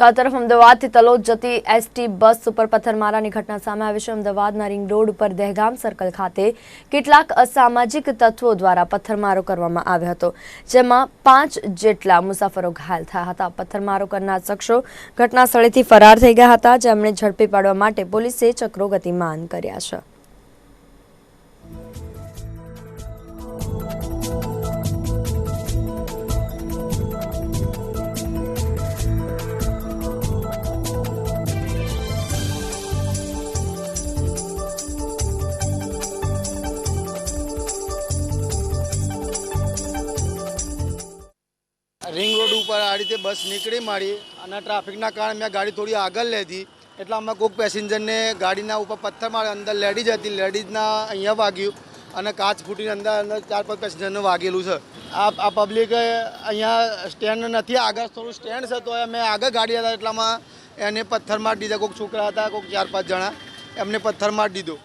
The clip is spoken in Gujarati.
તો તરફ અમદાવાદથી તલોદ જતી એસટી બસ ઉપર પથ્થરમારાની ઘટના સામે આવી છે. અમદાવાદના રિંગ રોડ ઉપર દહેગામ સર્કલ ખાતે કેટલાક અસામાજિક તત્વો દ્વારા પથ્થરમારો કરવામાં આવ્યો હતો, જેમાં પાંચ જેટલા મુસાફરો ઘાયલ થયા હતા. પથ્થરમારો કરનાર શખ્સો ઘટના સ્થળેથી ફરાર થઈ ગયા હતા. જેમણે ઝડપી પાડવા માટે પોલીસે ચક્રો ગતિમાન કર્યા છે. રિંગ રોડ ઉપર આ રીતે બસ નીકળી મારી અને ટ્રાફિકના કારણે મેં ગાડી થોડી આગળ લીધી. એટલે આમાં કોઈક પેસેન્જરને ગાડીના ઉપર પથ્થર મારે અંદર લેડીઝ હતી. લેડીઝના અહીંયા વાગ્યું અને કાચ ફૂટીને અંદર અંદર ચાર પાંચ પેસેન્જરને વાગેલું છે. આ આ પબ્લિક અહીંયા સ્ટેન્ડ નથી. આગળ થોડું સ્ટેન્ડ છે તો મેં આગળ ગાડી હતા. એટલામાં એને પથ્થર મારી દીધા. કોઈક છોકરા હતા, કોઈક ચાર પાંચ જણા. એમને પથ્થર મારી દીધો.